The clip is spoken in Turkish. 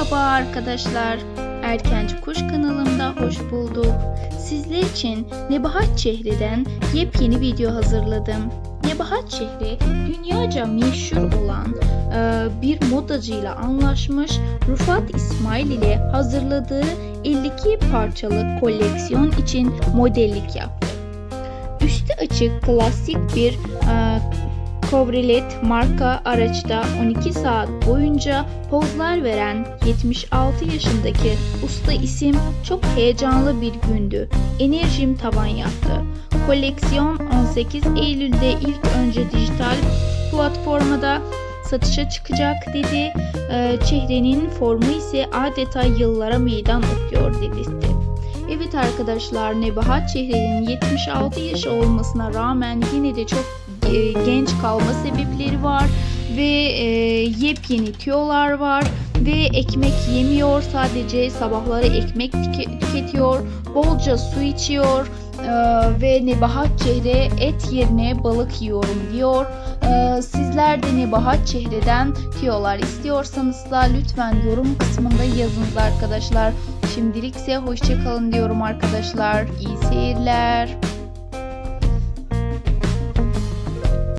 Merhaba arkadaşlar. Erkenci Kuş kanalımda hoş bulduk. Sizler için Nebahat Şehri'den yepyeni video hazırladım. Nebahat Şehri dünyaca meşhur olan e, bir modacıyla anlaşmış Rufat İsmail ile hazırladığı 52 parçalık koleksiyon için modellik yaptı. Üstü açık klasik bir e, Chevrolet marka araçta 12 saat boyunca pozlar veren 76 yaşındaki usta isim çok heyecanlı bir gündü. Enerjim tavan yaptı. Koleksiyon 18 Eylül'de ilk önce dijital platformada satışa çıkacak dedi. Ee, çehrenin formu ise adeta yıllara meydan okuyor dedi. Evet arkadaşlar Nebahat Çehre'nin 76 yaş olmasına rağmen yine de çok e, genç kalma sebepleri var ve e, yepyeni tüyolar var ve ekmek yemiyor sadece sabahları ekmek tüke- tüketiyor bolca su içiyor e, ve Nebahat Çehre et yerine balık yiyorum diyor. E, sizler de Nebahat Çehre'den tüyolar istiyorsanız da lütfen yorum kısmında yazınız arkadaşlar. Şimdilik ise hoşçakalın diyorum arkadaşlar. İyi seyirler.